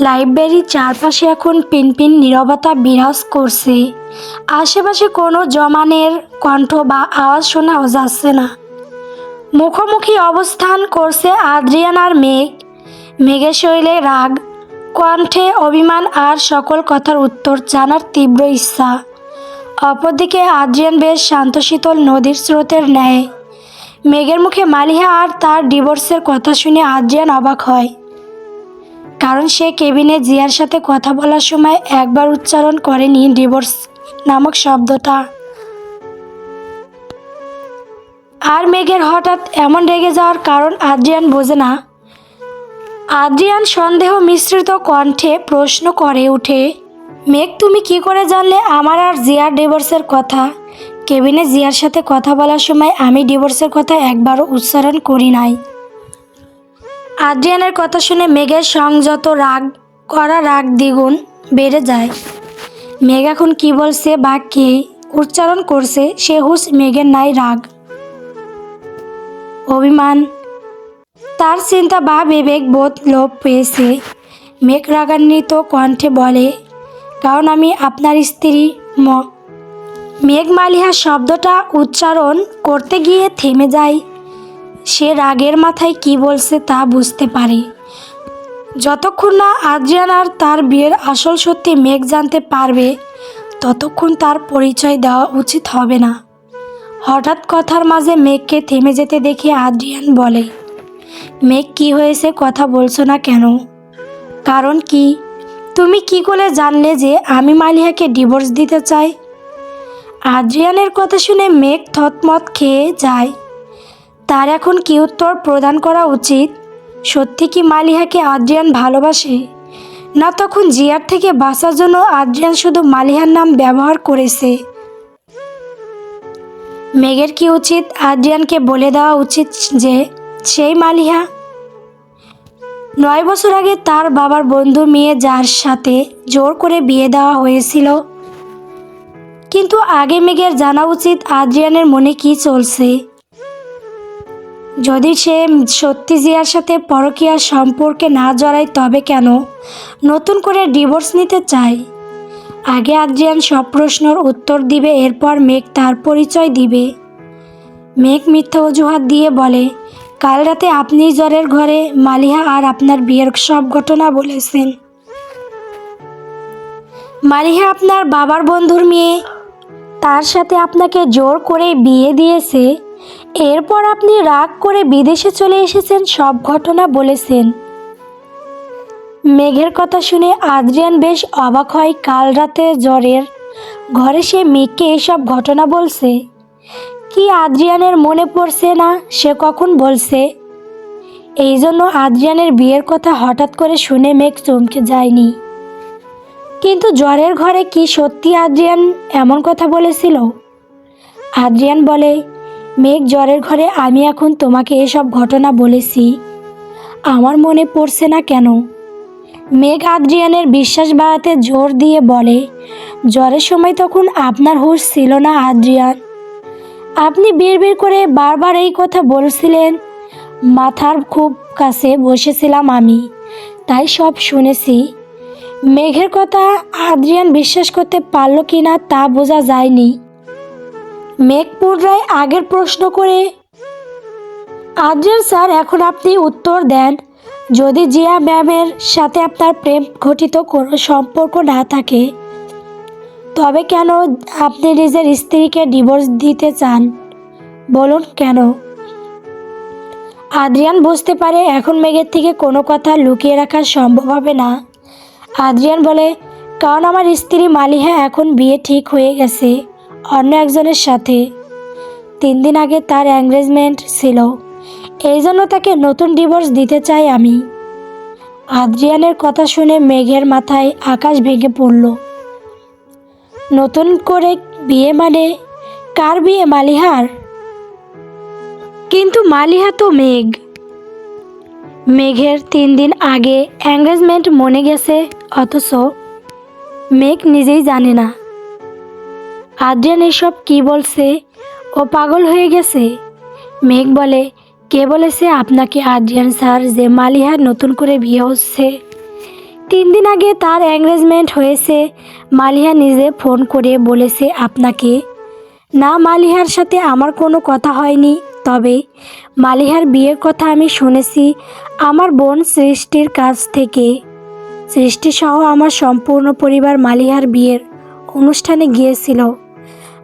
লাইব্রেরির চারপাশে এখন পিনপিন নীরবতা বিরাজ করছে। আশেপাশে কোনো জমানের কণ্ঠ বা আওয়াজ শোনাও যাচ্ছে না। মুখোমুখি অবস্থান করছে আদ্রিয়ান আর মেঘ। মেঘের শৈলে রাগ, কণ্ঠে অভিমান আর সকল কথার উত্তর জানার তীব্র ইচ্ছা। অপরদিকে আদ্রিয়ান বেশ শান্তশীতল নদীর স্রোতের ন্যায়। মেঘের মুখে মালিহা আর তার ডিভোর্সের কথা শুনে আদ্রিয়ান অবাক হয়। কারণ সে কেবিনে জিয়ার সাথে কথা বলার সময় একবার উচ্চারণ করেনি ডিভোর্স নামক শব্দটা। আর মেঘের হঠাৎ এমন রেগে যাওয়ার কারণ আদ্রিয়ান বোঝে না। আদ্রিয়ান সন্দেহ মিশ্রিত কণ্ঠে প্রশ্ন করে উঠে, মেঘ, তুমি কি করে জানলে আমার আর জিয়ার ডিভোর্সের কথা? কেবিনে জিয়ার সাথে কথা বলার সময় আমি ডিভোর্সের কথা একবারও উচ্চারণ করি নাই। আদ্রিয়ানের কথা শুনে মেঘের সংযত রাগ করা রাগ দ্বিগুণ বেড়ে যায়। মেঘ এখন কি বলছে বা কে উচ্চারণ করছে, সে হুস মেঘের নাই রাগ। অভিমান। তার চিন্তা বা বিবেক বোধ লোপ পেয়েছে। মেঘ রাগান্বিত কণ্ঠে বলে, কারণ আমি আপনার স্ত্রী, ম মেঘ মালিহা শব্দটা উচ্চারণ করতে গিয়ে থেমে যায়। সে রাগের মাথায় কি বলছে তা বুঝতে পারে। যতক্ষণ না আদ্রিয়ান আর তার বিয়ের আসল সত্যি মেঘ জানতে পারবে, ততক্ষণ তার পরিচয় দেওয়া উচিত হবে না। হঠাৎ কথার মাঝে মেঘকে থেমে যেতে দেখে আদ্রিয়ান বলে, মেঘ, কি হয়েছে? কথা বলছো না কেন? কারণ কি? তুমি কি করে জানলে যে আমি মালিহাকে ডিভোর্স দিতে চাই? আদ্রিয়ানের কথা শুনে মেঘ থতমত খেয়ে যায়। তার এখন কি উত্তর প্রদান করা উচিত? সত্যি কি মালিহাকে আদ্রিয়ান ভালোবাসে? না তখন জিয়ার থেকে বাঁচার জন্য আদ্রিয়ান শুধু মালিহার নাম ব্যবহার করেছে? মেঘের কি উচিত আদ্রিয়ানকে বলে দেওয়া উচিত যে, সেই মালিহা? নয় বছর আগে তার বাবার বন্ধু মেয়ে যার সাথে জোর করে বিয়ে দেওয়া হয়েছিল। কিন্তু আগে মেঘের জানা উচিত আদ্রিয়ানের মনে কি চলছে। যদি সে সত্যি জিয়ার সাথে পরকীয়ার সম্পর্কে না জড়ায়, তবে কেন? নতুন করে ডিভোর্স নিতে চায়? আগে আদ্রিয়ান সব প্রশ্নর উত্তর দিবে, এরপর মেঘ তার পরিচয় দিবে। মেঘ মিথ্যা অজুহাত দিয়ে বলে, কাল রাতে আপনি জ্বরের ঘরে মালিহা আর আপনার বিয়ের সব ঘটনা বলেছেন। মালিহা আপনার বাবার বন্ধুর মেয়ে, তার সাথে আপনাকে জোর করে বিয়ে দিয়েছে। এরপর আপনি রাগ করে বিদেশে চলে এসেছেন, সব ঘটনা বলেছেন। মেঘের কথা শুনে আদ্রিয়ান বেশ অবাক হয়, কাল রাতে জ্বরের ঘরে সে মেঘকে এইসব ঘটনা বলছে। কি আদ্রিয়ানের মনে পড়ছে না, সে কখন বলছে? এই জন্য আদ্রিয়ানের বিয়ের কথা হঠাৎ করে শুনে মেঘ চমকে যায়নি। কিন্তু জ্বরের ঘরে কি সত্যি আদ্রিয়ান এমন কথা বলেছিল? আদ্রিয়ান বলে মেঘ জ্বরের ঘরে আমি এখন তোমাকে এসব ঘটনা বলেছি। আমার মনে পড়ছে না কেন? মেঘ আদ্রিয়ানের বিশ্বাস বাড়াতে জোর দিয়ে বলে, জ্বরের সময় তখন আপনার হুঁশ ছিল না আদ্রিয়ান। আপনি বিড়বিড় করে বারবার এই কথা বলছিলেন। মাথার খুব কাছে বসেছিলাম আমি, তাই সব শুনেছি। মেঘের কথা আদ্রিয়ান বিশ্বাস করতে পারল কি না তা বোঝা যায়নি। মেঘ পুনরায় আগের প্রশ্ন করে আদ্রিয়ান স্যার, এখন আপনি উত্তর দেন। যদি জিয়া ম্যামের সাথে আপনার প্রেম ঘটিত কোনো সম্পর্ক না থাকে, তবে কেন আপনি নিজের স্ত্রীকে ডিভোর্স দিতে চান? বলুন কেন? আদ্রিয়ান বুঝতে পারে, এখন মেঘের থেকে কোনো কথা লুকিয়ে রাখা সম্ভব হবে না। আদ্রিয়ান বলে, কারণ আমার স্ত্রী মালিহা এখন বিয়ে ঠিক হয়ে গেছে। অন্য একজনের সাথে। তিন দিন আগে তার এঙ্গেজমেন্ট ছিল। এই জন্য তাকে নতুন ডিভোর্স দিতে চাই আমি। আদ্রিয়ানের কথা শুনে মেঘের মাথায় আকাশ ভেঙে পড়ল। নতুন করে বিয়ে মানে কার বিয়ে, মালিহার? কিন্তু মালিহা তো মেঘ। মেঘের তিন দিন আগে এঙ্গেজমেন্ট মনে গেছে, অথচ মেঘ নিজেই জানে না। আদ্রিয়ান এসব কি বলছে? ও পাগল হয়ে গেছে। মেঘ বলে, কে বলেছে আপনাকে আদ্রিয়ান স্যার যে মালিহার নতুন করে বিয়ে হচ্ছে? তিন দিন আগে তার এঙ্গেজমেন্ট হয়েছে। মালিহা নিজে ফোন করে বলেছে আপনাকে। না, মালিহার সাথে আমার কোনো কথা হয়নি। তবে মালিহার বিয়ের কথা আমি শুনেছি আমার বোন সৃষ্টির কাছ থেকে। সৃষ্টিসহ আমার সম্পূর্ণ পরিবার মালিহার বিয়ের অনুষ্ঠানে গিয়েছিল।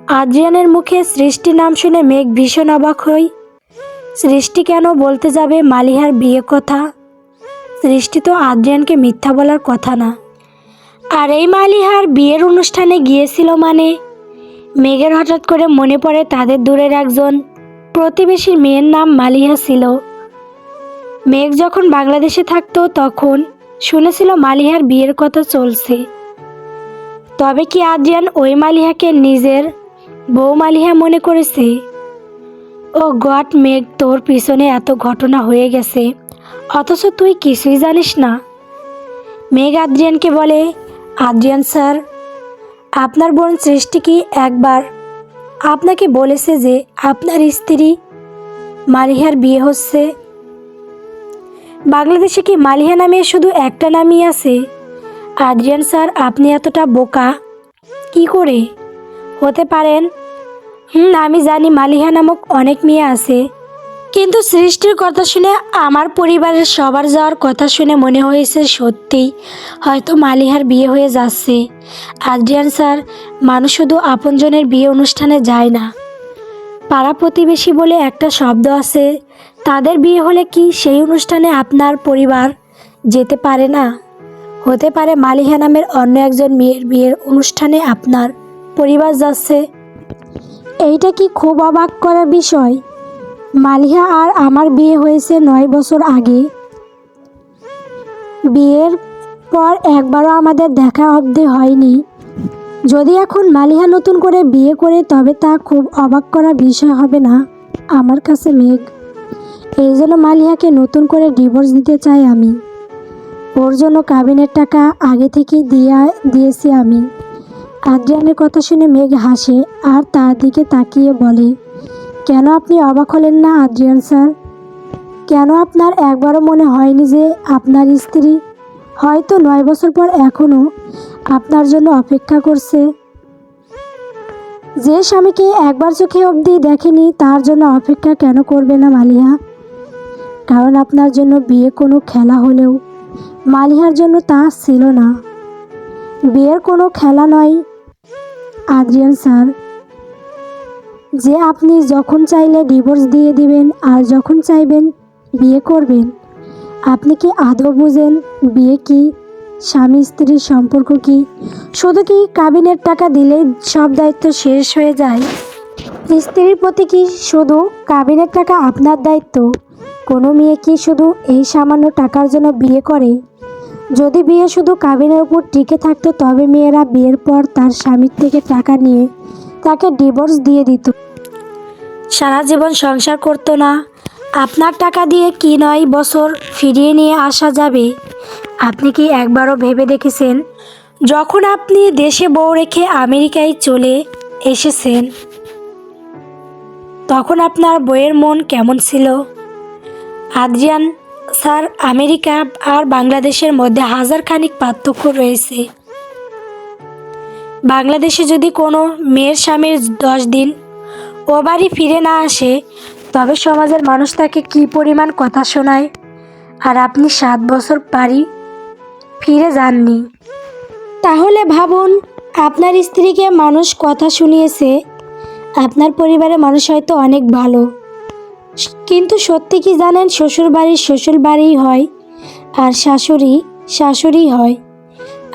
আদ্রিয়ানের মুখে সৃষ্টি নাম শুনে মেঘ ভীষণ অবাক হই। সৃষ্টি কেন বলতে যাবে মালিহার বিয়ে কথা? সৃষ্টি তো আদ্রিয়ানকে মিথ্যা বলার কথা না। আর এই মালিহার বিয়ের অনুষ্ঠানে গিয়েছিল মানে? মেঘের হঠাৎ করে মনে পড়ে তাদের দূরের একজন প্রতিবেশীর মেয়ের নাম মালিহা ছিল। মেঘ যখন বাংলাদেশে থাকতো তখন শুনেছিল মালিহার বিয়ের কথা চলছে। তবে কি আদ্রিয়ান ওই মালিহাকে নিজের বউ মালিহা মনে করেছে, ও গট মেঘ, তোর পিছনে এত ঘটনা হয়ে গেছে। অথচ তুই কিছুই জানিস না। মেঘ আদ্রিয়ানকে বলে, আদ্রিয়ান স্যার, আপনার বোন সৃষ্টি কি একবার আপনাকে বলেছে যে আপনার স্ত্রী মালিহার বিয়ে হচ্ছে? বাংলাদেশে কি মালিহা নামে শুধু একটা নামই আছে? আদ্রিয়ান স্যার, আপনি এতটা বোকা। কি করে? হতে পারেন? হুম, আমি জানি মালিহা নামক অনেক মেয়ে আছে। কিন্তু সৃষ্টির কথা শুনে আমার পরিবারের সবার যাওয়ার কথা শুনে মনে হয়েছে সত্যিই হয়তো মালিহার বিয়ে হয়ে যাচ্ছে। আদ্রিয়ান স্যার, মানুষ শুধু আপনজনের বিয়ে অনুষ্ঠানে যায় না। পাড়া প্রতিবেশী বলে একটা শব্দ আছে, তাদের বিয়ে হলে কি সেই অনুষ্ঠানে আপনার পরিবার যেতে পারে না? হতে পারে মালিহা নামের অন্য একজন মেয়ের বিয়ের অনুষ্ঠানে আপনার পরিবার যাচ্ছে। এইটা কি খুব অবাক করার বিষয়? মালিহা আর আমার বিয়ে হয়েছে নয় বছর আগে। বিয়ের পর একবারও আমাদের দেখা অবধি হয়নি। যদি এখন মালিহা নতুন করে বিয়ে করে, তবে তা খুব অবাক করা বিষয় হবে না, আমার কাছে মেঘ। এই জন্য মালিহাকে নতুন করে ডিভোর্স দিতে চাই আমি। ওর জন্য কাবিনের টাকা আগে থেকেই দিয়া দিয়েছি আমি। আদ্রিয়ানের কথা শুনে মেঘ হাসে আর তার দিকে তাকিয়ে বলে, কেন আপনি অবাক হলেন না আদ্রিয়ান স্যার? কেন আপনার একবারও মনে হয়নি যে আপনার স্ত্রী হয়তো নয় বছর পর এখনও আপনার জন্য অপেক্ষা করছে? যে স্বামীকে একবার চোখে অবধি দেখেনি, তার জন্য অপেক্ষা কেন করবে না মালিহা? কারণ আপনার জন্য বিয়ে কোনো খেলা হলেও মালিহার জন্য তা ছিল না। বিয়ের কোনো খেলা নয় আদ্রিয়ান স্যার, যে আপনি যখন চাইলে ডিভোর্স দিয়ে দিবেন আর যখন চাইবেন বিয়ে করবেন, আপনি কি আদৌ বুঝেন বিয়ে কি, স্বামী স্ত্রীর সম্পর্ক কি? শুধু কি কাবিনের টাকা দিলেই সব দায়িত্ব শেষ হয়ে যায়? স্ত্রীর প্রতি কি শুধু কাবিনের টাকা আপনার দায়িত্ব? কোনো মেয়ে কি শুধু এই সামান্য টাকার জন্য বিয়ে করে? যদি বিয়ে শুধু কাবিনের উপর টিকে থাকতো, তবে মেয়েরা বিয়ের পর তার স্বামীর থেকে টাকা নিয়ে তাকে ডিভোর্স দিয়ে দিত। সারা জীবন সংসার করতো না। আপনার টাকা দিয়ে কি নয় বছর ফিরিয়ে নিয়ে আসা যাবে। আপনি কি একবারও ভেবে দেখেছেন? যখন আপনি দেশে বউ রেখে আমেরিকায় চলে এসেছেন, তখন আপনার বইয়ের মন কেমন ছিল? আদ্রিয়ান স্যার, আমেরিকা আর বাংলাদেশের মধ্যে হাজার খানিক পার্থক্য রয়েছে। বাংলাদেশে যদি কোনো মেয়ের স্বামীর দশ দিন ও বাড়ি ফিরে না আসে, তবে সমাজের মানুষ তাকে কী পরিমাণ কথা শোনায়? আর আপনি সাত বছর বাড়ি ফিরে যাননি। তাহলে ভাবুন, আপনার স্ত্রীকে মানুষ কথা শুনিয়েছে, আপনার পরিবারের মানুষ হয়তো অনেক ভালো। কিন্তু সত্যি কি জানেন শ্বশুর বাড়ির শ্বশুর বাড়িই হয় আর শাশুড়ি শাশুড়ি হয়।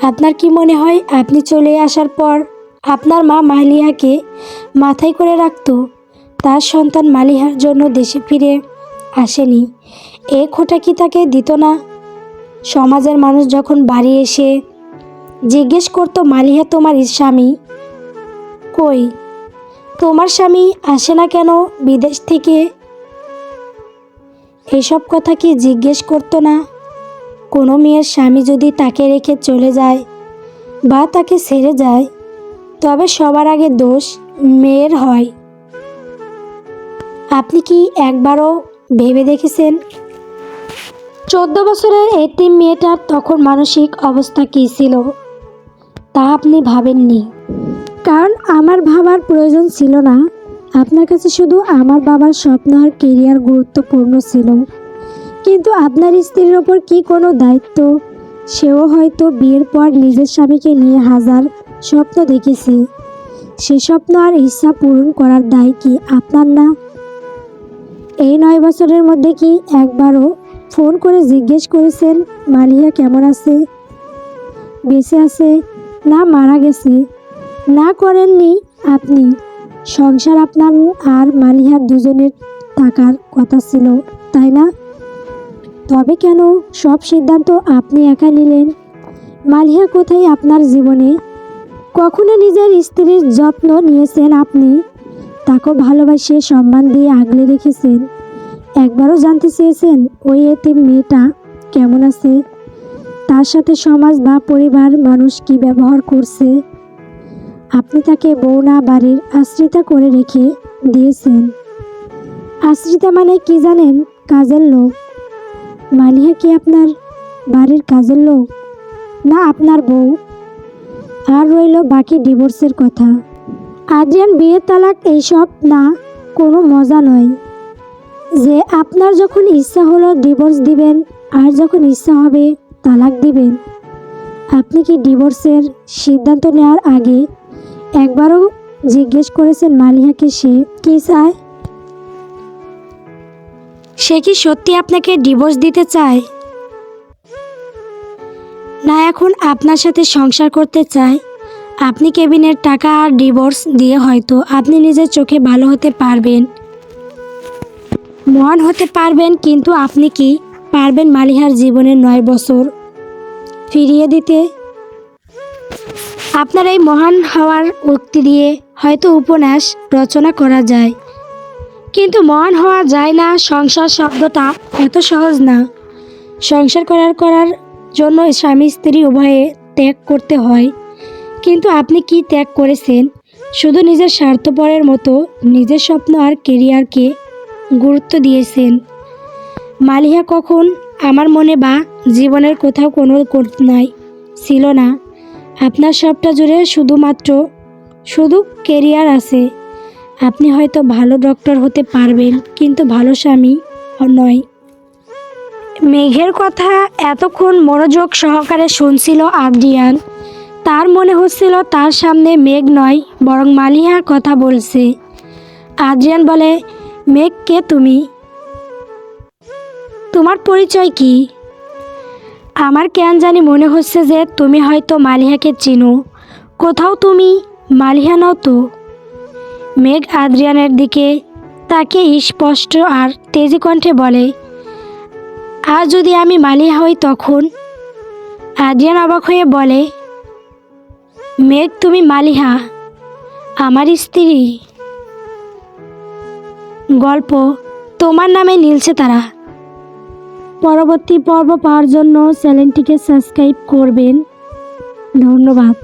আপনার কি মনে হয়, আপনি চলে আসার পর আপনার মা মালিয়াকে মাথায় করে রাখতো? তার সন্তান মালিহার জন্য দেশে ফিরে আসেনি। এ খোটা কি তাকে দিত না? সমাজের মানুষ যখন বাড়ি এসে জিজ্ঞেস করতো, মালিহা, তোমার স্বামী কই? তোমার স্বামী আসে না কেন বিদেশ থেকে এসব কথা কি জিজ্ঞেস করতো না? কোনো মেয়ের স্বামী যদি তাকে রেখে চলে যায় বা তাকে ছেড়ে যায়, তবে সবার আগে দোষ মেয়ের হয়। আপনি কি একবারও ভেবে দেখেছেন? চোদ্দ বছরের এতিম মেয়েটার তখন মানসিক অবস্থা কী ছিল, তা আপনি ভাবেননি। কারণ আমার ভাবার প্রয়োজন ছিল না। আপনার কাছে শুধু আমার বাবার স্বপ্ন আর কেরিয়ার গুরুত্বপূর্ণ ছিল। কিন্তু আপনার স্ত্রীর ওপর কি কোনো দায়িত্ব? সেও হয়তো বিয়ের পর নিজের স্বামীকে নিয়ে হাজার স্বপ্ন দেখেছে। সে স্বপ্ন আর ইচ্ছা পূরণ করার দায় কি আপনার না? এই নয় বছরের মধ্যে কি একবারও ফোন করে জিজ্ঞেস করেছেন, মালিয়া কেমন আছে? বেঁচে আছে? না মারা গেছে? না করেননি আপনি? সংসার আপনার আর মালিহার দুজনের থাকার কথা ছিল, তাই না? তবে কেন? সব সিদ্ধান্ত আপনি একা নিলেন। মালিহা কোথায় আপনার জীবনে? কখনো নিজের স্ত্রীর যত্ন নিয়েছেন আপনি? তাকেও ভালোবাসে সম্মান দিয়ে আগলে রেখেছেন। একবারও জানতে চেয়েছেন, ওই এতে মেয়েটা কেমন আছে? তার সাথে সমাজ বা পরিবার, মানুষ কি ব্যবহার করছে? আপনি তাকে বউনা বাড়ির আশ্রিতা করে রেখে দিয়েছেন। আশ্রিতা মানে কি জানেন? কাজের লোক। মালিহা কি আপনার বাড়ির কাজের লোক? না, আপনার বউ। আর রইল বাকি ডিভোর্সের কথা। আদ্রিয়ান বিয়ে তালাক এইসব না, কোনো মজা নয়। যে আপনার যখন ইচ্ছা হলো ডিভোর্স দিবেন, আর যখন ইচ্ছা হবে তালাক দিবেন। আপনি কি ডিভোর্সের সিদ্ধান্ত নেওয়ার আগে একবারও জিজ্ঞেস করেছেন মালিহাকে সে, কি চায়? সে কি সত্যি আপনাকে ডিভোর্স দিতে চায়? না, এখন আপনার সাথে সংসার করতে চায়। আপনি কেবিনের টাকা আর ডিভোর্স দিয়ে হয়তো আপনি নিজের চোখে ভালো হতে পারবেন। মহান হতে পারবেন, কিন্তু আপনি কি পারবেন মালিহার জীবনের নয় বছর ফিরিয়ে দিতে? আপনার এই মহান হওয়ার উক্তি দিয়ে হয়তো উপন্যাস রচনা করা যায়। কিন্তু মহান হওয়া যায় না, সংসার শব্দটা এত সহজ না। সংসার করার করার জন্য স্বামী স্ত্রী উভয়ে ত্যাগ করতে হয়। কিন্তু আপনি কি ত্যাগ করেছেন? শুধু নিজের স্বার্থপরের মতো নিজের স্বপ্ন আর কেরিয়ারকে গুরুত্ব দিয়েছেন। মালিহা কখন আমার মনে বা জীবনের কোথাও কোনো নাই, ছিল না। আপনার সবটা জুড়ে শুধুমাত্র, শুধু কেরিয়ার আছে। আপনি হয়তো ভালো ডক্টর হতে পারবেন, কিন্তু ভালো স্বামী নয়। মেঘের কথা এতক্ষণ মনোযোগ সহকারে শুনছিল আদ্রিয়ান তার মনে হচ্ছিল তার সামনে মেঘ নয়, বরং মালিহা কথা বলছে। আদ্রিয়ান বলে, মেঘ, কে তুমি? তোমার পরিচয় কি? আমার কেন জানি মনে হচ্ছে যে তুমি হয়তো মালিহাকে চিনো। কোথাও তুমি মালিহা নও তো। মেঘ আদ্রিয়ানের দিকে তাকে স্পষ্ট আর তেজি কণ্ঠে বলে, আর যদি আমি মালিহা হই তখন? আদ্রিয়ান অবাক হয়ে বলে, মেঘ, তুমি মালিহা, আমার স্ত্রী। গল্প তোমার নামে নীলছে তারা। পরবর্তী পর্ব পাওয়ার জন্য চ্যানেলটিকে সাবস্ক্রাইব করবেন। ধন্যবাদ।